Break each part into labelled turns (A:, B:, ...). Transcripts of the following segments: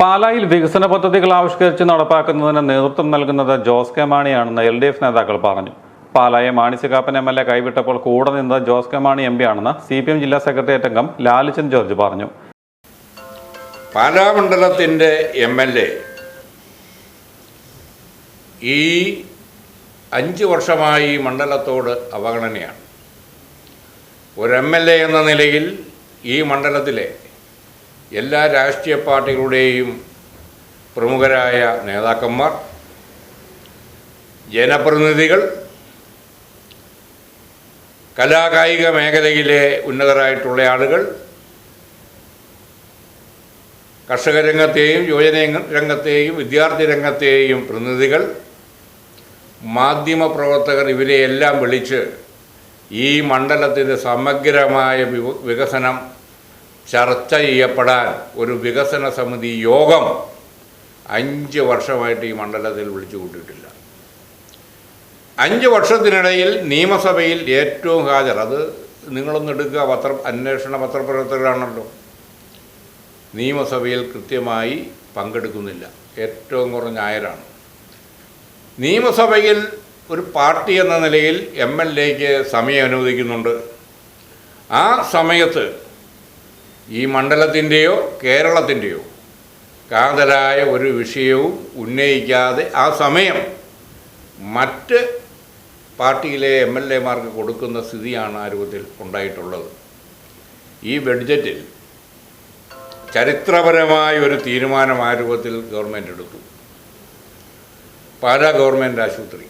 A: പാലായിൽ വികസന പദ്ധതികൾ ആവിഷ്കരിച്ച് നടപ്പാക്കുന്നതിന് നേതൃത്വം നൽകുന്നത് ജോസ് കെ മാണിയാണെന്ന് എൽ ഡി എഫ് നേതാക്കൾ പറഞ്ഞു. പാലായെ മാണിസികാപ്പൻ എം എൽ എ കൈവിട്ടപ്പോൾ കൂടെ നിന്നത് Jose K Mani M P ആണെന്ന് സി പി എം ജില്ലാ സെക്രട്ടേറിയറ്റ് അംഗം ലാലിച്ചൻ ജോർജ് പറഞ്ഞു.
B: പാലാ മണ്ഡലത്തിന്റെ എം എൽ എ ഈ അഞ്ച് വർഷമായി മണ്ഡലത്തോട് അവഗണനയാണ്. ഒരു എം എൽ എ എന്ന നിലയിൽ ഈ മണ്ഡലത്തിലെ എല്ലാ രാഷ്ട്രീയ പാർട്ടികളുടെയും പ്രമുഖരായ നേതാക്കന്മാർ ജനപ്രതിനിധികൾ കലാകായിക മേഖലയിലെ ഉന്നതരായിട്ടുള്ള ആളുകൾ കർഷക രംഗത്തെയും യുവജന രംഗത്തെയും വിദ്യാർത്ഥി രംഗത്തെയും പ്രതിനിധികൾ മാധ്യമപ്രവർത്തകർ ഇവരെയെല്ലാം വിളിച്ച് ഈ മണ്ഡലത്തിന്റെ സമഗ്രമായ വികസനം ചർച്ച ചെയ്യപ്പെടാൻ ഒരു വികസന സമിതി യോഗം അഞ്ച് വർഷമായിട്ട് ഈ മണ്ഡലത്തിൽ വിളിച്ചു കൂട്ടിയിട്ടില്ല. അഞ്ച് വർഷത്തിനിടയിൽ നിയമസഭയിൽ ഏറ്റവും ഹാജർ അത് നിങ്ങളൊന്ന് എടുക്കുക പത്ര അന്വേഷണ പത്രപ്രവർത്തകരാണല്ലോ. നിയമസഭയിൽ കൃത്യമായി പങ്കെടുക്കുന്നില്ല. ഏറ്റവും കുറഞ്ഞ ആയരാണ്. നിയമസഭയിൽ ഒരു പാർട്ടി എന്ന നിലയിൽ എം എൽ എക്ക് സമയം അനുവദിക്കുന്നുണ്ട്. ആ സമയത്ത് ഈ മണ്ഡലത്തിന്റെയോ കേരളത്തിന്റെയോ കാതലായ ഒരു വിഷയവും ഉന്നയിക്കാതെ ആ സമയം മറ്റ് പാർട്ടിയിലെ എം എൽ എമാർക്ക് കൊടുക്കുന്ന സ്ഥിതിയാണ് ആ രൂപത്തിൽ ഉണ്ടായിട്ടുള്ളത്. ഈ ബഡ്ജറ്റിൽ ചരിത്രപരമായ ഒരു തീരുമാനം ആ രൂപത്തിൽ ഗവൺമെന്റ് എടുത്തു. പാലാ ഗവൺമെന്റ് ആശുപത്രി.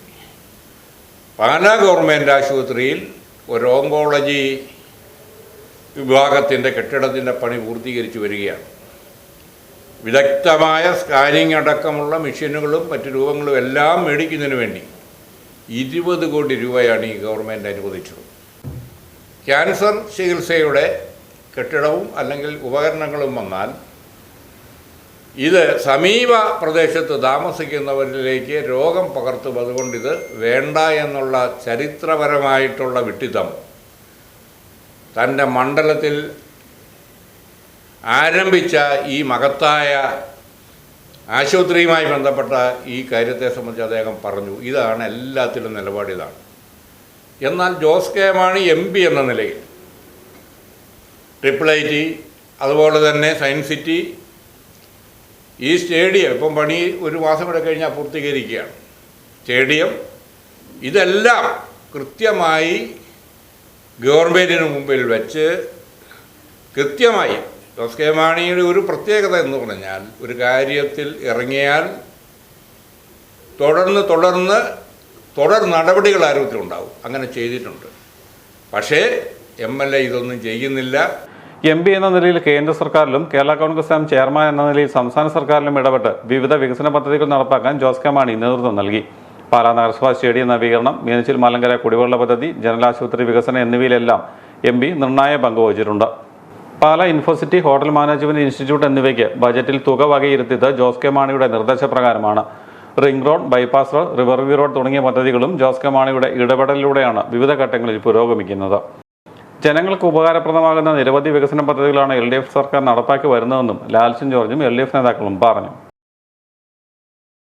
B: പാലാ ഗവൺമെന്റ് ആശുപത്രിയിൽ ഒരു ഓങ്കോളജി വിഭാഗത്തിന്റെ കെട്ടിടത്തിന്റെ പണി പൂർത്തീകരിച്ചു വരികയാണ്. വിദഗ്ധമായ സ്കാനിങ് അടക്കമുള്ള മെഷീനുകളും മറ്റു രൂപങ്ങളും എല്ലാം മേടിക്കുന്നതിന് വേണ്ടി ഇരുപത് കോടി രൂപയാണ് ഈ ഗവൺമെന്റ് അനുവദിച്ചത്. ക്യാൻസർ ചികിത്സയുടെ കെട്ടിടവും അല്ലെങ്കിൽ ഉപകരണങ്ങളും വന്നാൽ ഇത് സമീപ പ്രദേശത്ത് താമസിക്കുന്നവരിലേക്ക് രോഗം പകർത്തും. അതുകൊണ്ട് ഇത് വേണ്ട എന്നുള്ള ചരിത്രപരമായിട്ടുള്ള വിട്ടിത്തം തന്റെ മണ്ഡലത്തിൽ ആരംഭിച്ച ഈ മഹത്തായ ആശുപത്രിയുമായി ബന്ധപ്പെട്ട ഈ കാര്യത്തെ സംബന്ധിച്ച് അദ്ദേഹം പറഞ്ഞു ഇതാണ് എല്ലാത്തിലും നിലപാട് ഇതാണ്. എന്നാൽ Jose K Mani M P എന്ന നിലയിൽ ട്രിപ്പിൾ ഐ ടി അതുപോലെ തന്നെ സയൻസ് സിറ്റി ഈ സ്റ്റേഡിയം ഇപ്പം പണി ഒരു മാസം കൂടെ കഴിഞ്ഞാൽ പൂർത്തീകരിക്കുകയാണ്. സ്റ്റേഡിയം ഇതെല്ലാം കൃത്യമായി ഗവൺമെന്റിന് മുമ്പിൽ വെച്ച് കൃത്യമായി ജോസ് കെ മാണിയുടെ ഒരു പ്രത്യേകത എന്ന് പറഞ്ഞാൽ ഒരു കാര്യത്തിൽ ഇറങ്ങിയാൽ തുടർന്ന് തുടർന്ന് തുടർ നടപടികൾ ആരോഗ്യത്തിൽ ഉണ്ടാവും അങ്ങനെ ചെയ്തിട്ടുണ്ട്. പക്ഷേ എം എൽ എ ഇതൊന്നും ചെയ്യുന്നില്ല.
A: എം പി എന്ന നിലയിൽ കേന്ദ്ര സർക്കാരിലും കേരള കോൺഗ്രസ് എം ചെയർമാൻ എന്ന നിലയിൽ സംസ്ഥാന സർക്കാരിലും ഇടപെട്ട് വിവിധ വികസന പദ്ധതികൾ നടപ്പാക്കാൻ ജോസ് കെ മാണി നേതൃത്വം നൽകി. പാലാ നഗരസഭാ സ്റ്റേഡിയം നവീകരണം മീനച്ചിൽ മലങ്കര കുടിവെള്ള പദ്ധതി ജനലാശുപത്രി വികസനം എന്നിവയിലെല്ലാം എം പി നിർണായക പങ്ക് വഹിച്ചിട്ടുണ്ട്. Pala Infocity hotel management institute എന്നിവയ്ക്ക് ബജറ്റിൽ തുക വകയിരുത്തിയത് ജോസ് കെ മാണിയുടെ നിർദ്ദേശപ്രകാരമാണ്. Ring road bypass road river view road തുടങ്ങിയ പദ്ധതികളും ജോസ് കെ മാണിയുടെ ഇടപെടലിലൂടെയാണ് വിവിധ ഘട്ടങ്ങളിൽ പുരോഗമിക്കുന്നത്. ജനങ്ങൾക്ക് ഉപകാരപ്രദമാകുന്ന നിരവധി വികസന പദ്ധതികളാണ് എൽ സർക്കാർ നടപ്പാക്കി വരുന്നതെന്നും ലാൽസിൻ ജോർജും എൽ നേതാക്കളും പറഞ്ഞു.